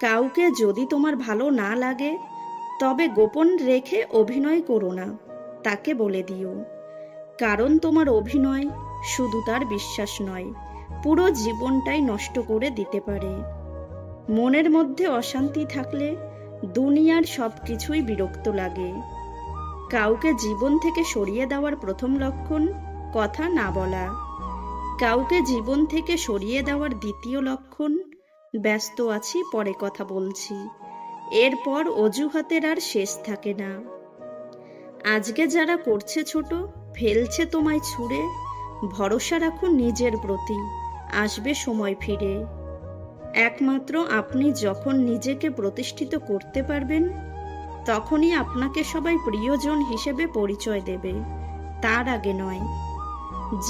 কাউকে যদি তোমার ভালো না লাগে, তবে গোপন রেখে অভিনয় করো না, তাকে বলে দিও। কারণ তোমার অভিনয় শুধু তার বিশ্বাস নয়, পুরো জীবনটাই নষ্ট করে দিতে পারে। মনের মধ্যে অশান্তি থাকলে দুনিয়ার সব কিছুই বিরক্ত লাগে। কাউকে জীবন থেকে সরিয়ে দেওয়ার প্রথম লক্ষণ কথা না বলা। কাউকে জীবন থেকে সরিয়ে দেওয়ার দ্বিতীয় লক্ষণ ব্যস্ত আছি, পরে কথা বলছি। এরপর অজুহাতের আর শেষ থাকে না। আজকে যারা করছে ছোট, ফেলছে তোমায় ছুঁড়ে, ভরসা রাখো নিজের প্রতি, আসবে সময় ফিরে। একমাত্র আপনি যখন নিজেকে প্রতিষ্ঠিত করতে পারবেন, তখনই আপনাকে সবাই প্রিয়জন হিসেবে পরিচয় দেবে, তার আগে নয়।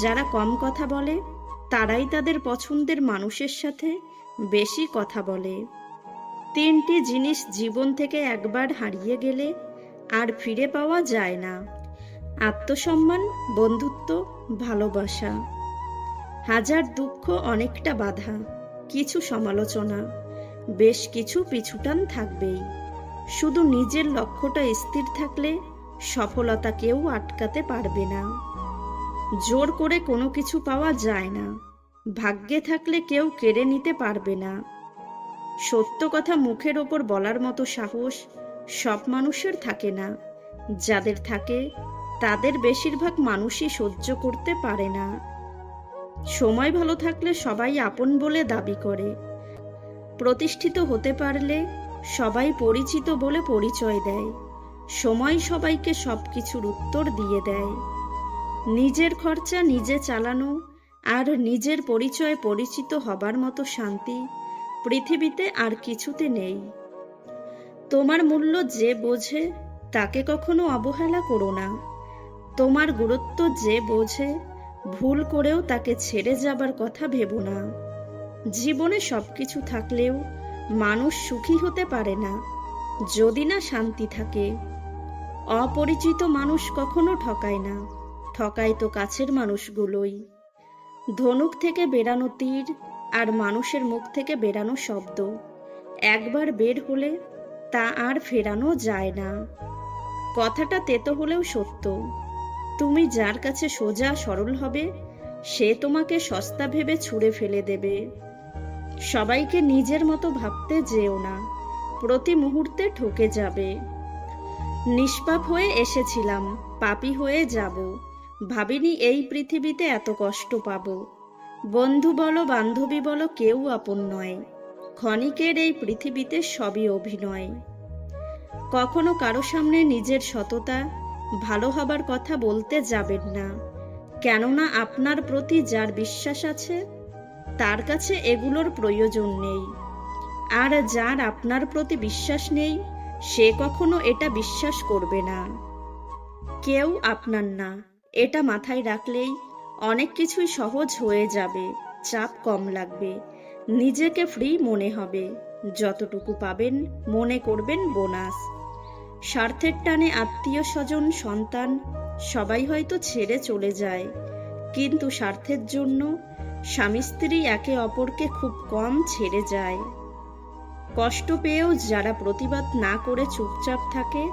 যারা কম কথা বলে, তারাই তাদের পছন্দের মানুষের সাথে বেশি কথা বলে। তিনটি জিনিস জীবন থেকে একবার হারিয়ে গেলে আর ফিরে পাওয়া যায় না। আত্মসম্মান, বন্ধুত্ব, ভালোবাসা। হাজার দুঃখ অনেকটা বাধা, কিছু সমালোচনা, বেশ কিছু পিছুটান থাকবেই। শুধু নিজের লক্ষ্যটা স্থির থাকলে সফলতা কেউ আটকাতে পারবে না। জোর করে কোনো কিছু পাওয়া যায় না। ভাগ্যে থাকলে কেউ কেড়ে নিতে পারবে না। সত্য কথা মুখের ওপর বলার মতো সাহস সব মানুষের থাকে না। যাদের থাকে, তাদের বেশিরভাগ মানুষই সহ্য করতে পারে না। সময় ভালো থাকলে সবাই আপন বলে দাবি করে। প্রতিষ্ঠিত হতে পারলে সবাই পরিচিত বলে পরিচয় দেয়। সময় সবাইকে সব কিছুর উত্তর দিয়ে দেয়। নিজের খরচা নিজে চালানো আর নিজের পরিচয় পরিচিত হবার মতো শান্তি পৃথিবীতে আর কিছুতে নেই। তোমার মূল্য যে বোঝে, তাকে কখনো অবহেলা করো না। তোমার গুরুত্ব যে বোঝে, ভুল করেও তাকে ছেড়ে যাবার কথা ভেবো না। জীবনে সবকিছু থাকলেও মানুষ সুখী হতে পারে না, যদি না শান্তি থাকে। অপরিচিত মানুষ কখনো ঠকায় না, ঠকায় তো কাছের মানুষগুলোই। ধনুক থেকে বেরানো তীর আর মানুষের মুখ থেকে বেরানো শব্দ। একবার বের হলে তা আর ফেরানো যায় না। কথাটা তেতো হলেও সত্য। তুমি যার কাছে সোজা সরল হবে, সে তোমাকে সস্তা ভেবে ছুঁড়ে ফেলে দেবে। সবাইকে নিজের মতো ভাবতে যেও না, প্রতি মুহূর্তে ঠকে যাবে। নিষ্পাপ হয়ে এসেছিলাম, পাপি হয়ে যাব। ভাবিনি এই পৃথিবীতে এত কষ্ট পাব। বন্ধু বলো, বান্ধবী বলো, কেউ আপন নয়। ক্ষণিকের এই পৃথিবীতে সবই অভিনয়। কখনো কারও সামনে নিজের সততা, ভালো হবার কথা বলতে যাবেন না। কেননা আপনার প্রতি যার বিশ্বাস আছে, তার কাছে এগুলোর প্রয়োজন নেই। আর যার আপনার প্রতি বিশ্বাস নেই, সে কখনো এটা বিশ্বাস করবে না। কেউ আপনার না। এটা মাথায় রাখলেই অনেক কিছুই সহজ হয়ে যাবে, চাপ কম লাগবে, নিজেকে ফ্রি মনে হবে, যতটুকু পাবেন মনে করবেন বোনাস। স্বার্থের টানে আত্মীয় স্বজন, সন্তান, সবাই হয়তো ছেড়ে চলে যায়, কিন্তু স্বার্থের জন্য স্বামী স্ত্রী একে অপরকে খুব কম ছেড়ে যায়। কষ্ট পেয়েও যারা প্রতিবাদ না করে চুপচাপ থাকে,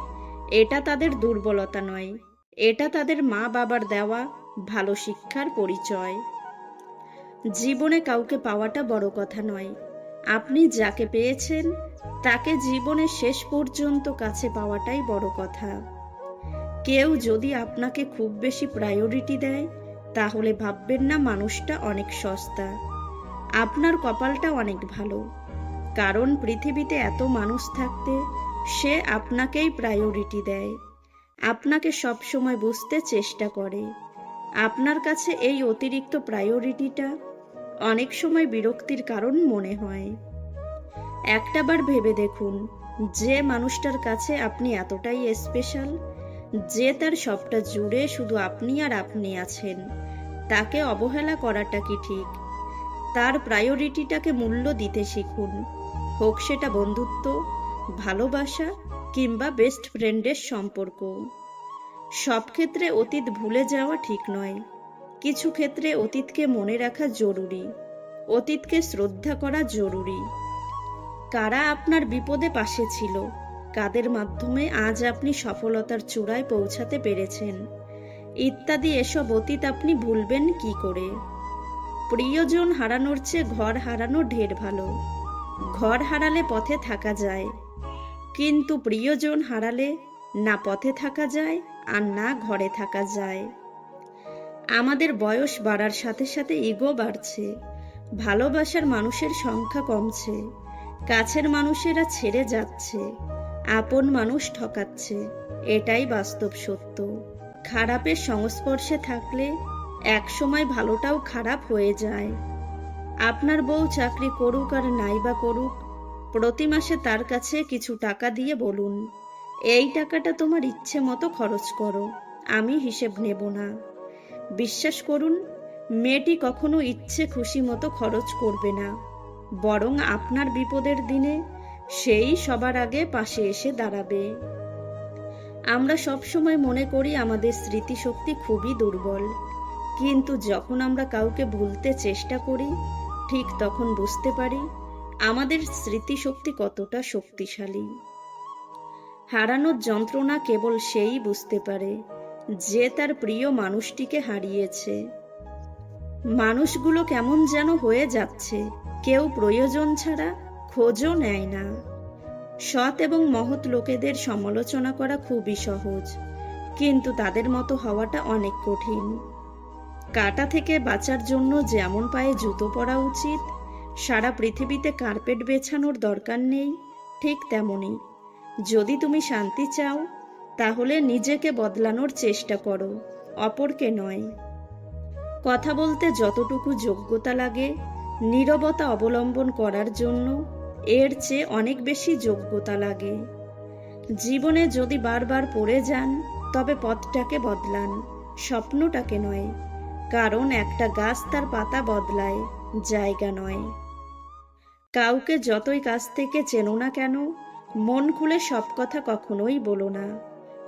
এটা তাদের দুর্বলতা নয়। এটা তাদের মা বাবার দেওয়া ভালো শিক্ষার পরিচয়। জীবনে কাউকে পাওয়াটা বড় কথা নয়। আপনি যাকে পেয়েছেন, তাকে জীবনের শেষ পর্যন্ত কাছে পাওয়াটাই বড় কথা। কেউ যদি আপনাকে খুব বেশি প্রায়োরিটি দেয়, তাহলে ভাববেন না মানুষটা অনেক সস্তা। আপনার কপালটা অনেক ভালো। কারণ পৃথিবীতে এত মানুষ থাকতে সে আপনাকেই প্রায়োরিটি দেয়। আপনাকে সব সময় বুঝতে চেষ্টা করে। আপনার কাছে এই অতিরিক্ত প্রায়োরিটিটা অনেক সময় বিরক্তির কারণ মনে হয়। একটাবার ভেবে দেখুন, যে মানুষটার কাছে আপনি এতটাই স্পেশাল যে তার সবটা জুড়ে শুধু আপনি আর আপনি আছেন, তাকে অবহেলা করাটা কি ঠিক? তার প্রায়োরিটিটাকে মূল্য দিতে শিখুন। হোক সেটা বন্ধুত্ব, ভালোবাসা কিংবা বেস্ট ফ্রেন্ডের সম্পর্ক। সব ক্ষেত্রে অতীত ভুলে যাওয়া ঠিক নয়। কিছু ক্ষেত্রে অতীতকে মনে রাখা জরুরি। অতীতকে শ্রদ্ধা করা জরুরি। কারা আপনার বিপদে পাশে ছিল? কাদের মাধ্যমে আজ আপনি সফলতার চূড়ায় পৌঁছাতে পেরেছেন? ইত্যাদি এসব অতীত আপনি ভুলবেন কি করে? প্রিয়জন হারানোর চেয়ে ঘর হারানো ঢের ভালো। ঘর হারালে পথে থাকা যায়। কিন্তু প্রিয়জন হারালে না পথে থাকা যায় আর না ঘরে থাকা যায়। আমাদের বয়স বাড়ার সাথে সাথে ইগো বাড়ছে, ভালোবাসার মানুষের সংখ্যা কমছে, কাছের মানুষেরা ছেড়ে যাচ্ছে, আপন মানুষ ঠকাচ্ছে, এটাই বাস্তব সত্য। খারাপের সংস্পর্শে থাকলে একসময় ভালোটাও খারাপ হয়ে যায়। আপনার বউ চাকরি করুক আর নাই বা করুক প্রতি মাসে তার কাছে কিছু টাকা দিয়ে বলুন। এই টাকাটা তোমার ইচ্ছে মতো খরচ করো, আমি হিসেব নেব না। বিশ্বাস করুন, মেয়েটি কখনো ইচ্ছে খুশি মতো খরচ করবে না। বরং আপনার বিপদের দিনে সেই সবার আগে পাশে এসে দাঁড়াবে। আমরা সবসময় মনে করি আমাদের স্মৃতিশক্তি খুবই দুর্বল। কিন্তু যখন আমরা কাউকে ভুলতে চেষ্টা করি, ঠিক তখন বুঝতে পারি আমাদের স্মৃতিশক্তি কতটা শক্তিশালী। হারানোর যন্ত্রণা কেবল সেই বুঝতে পারে, যে তার প্রিয় মানুষটিকে হারিয়েছে। মানুষগুলো কেমন যেন হয়ে যাচ্ছে, কেউ প্রয়োজন ছাড়া খোঁজও নেয় না। সৎ এবং মহৎ লোকেদের সমালোচনা করা খুবই সহজ, কিন্তু তাদের মতো হওয়াটা অনেক কঠিন। কাটা থেকে বাঁচার জন্য যেমন পায়ে জুতো পরা উচিত সারা পৃথিবীতে কার্পেট বেছানোর দরকার নেই, ঠিক তেমনই। যদি তুমি শান্তি চাও, তাহলে নিজেকে বদলানোর চেষ্টা করো, অপরকে নয়। কথা বলতে যতটুকু যোগ্যতা লাগে, নীরবতা অবলম্বন করার জন্য এর চেয়ে অনেক বেশি যোগ্যতা লাগে। জীবনে যদি বারবার পড়ে যান, তবে পথটাকে বদলান, স্বপ্নটাকে নয়, কারণ একটা গাছ তার পাতা বদলায়, জায়গা নয়। কাউকে যতই কাছ থেকে চেনো না কেন, মন খুলে সব কথা কখনোই বলো না।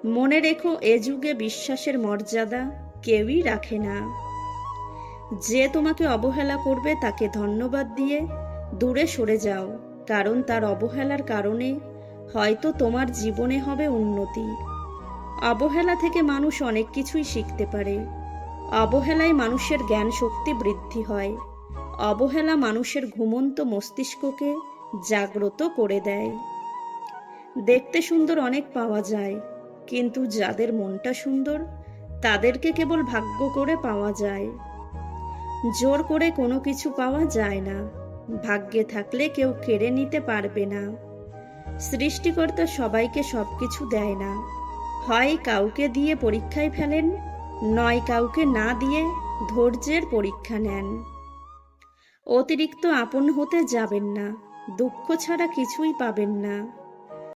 মনে রেখো এ যুগে বিশ্বাসের মর্যাদা কেউই রাখে না। যে তোমাকে অবহেলা করবে তাকে ধন্যবাদ দিয়ে দূরে সরে যাও, কারণ তার অবহেলার কারণে হয়তো তোমার জীবনে হবে উন্নতি। অবহেলা থেকে মানুষ অনেক কিছুই শিখতে পারে। অবহেলায় মানুষের জ্ঞান শক্তি বৃদ্ধি হয়। অবহেলা মানুষের ঘুমন্ত মস্তিষ্ককে জাগ্রত করে দেয়। দেখতে সুন্দর অনেক পাওয়া যায়, কিন্তু যাদের মনটা সুন্দর, তাদেরকে কেবল ভাগ্য করে পাওয়া যায়। জোর করে কোনো কিছু পাওয়া যায় না, ভাগ্যে থাকলে কেউ কেড়ে নিতে পারবে না। সৃষ্টিকর্তা সবাইকে সব কিছু দেয় না, হয় কাউকে দিয়ে পরীক্ষায় ফেলেন, নয় কাউকে না দিয়ে ধৈর্যের পরীক্ষা নেন। অতিরিক্ত আপন হতে যাবেন না দুঃখ ছাড়া কিছুই পাবেন না।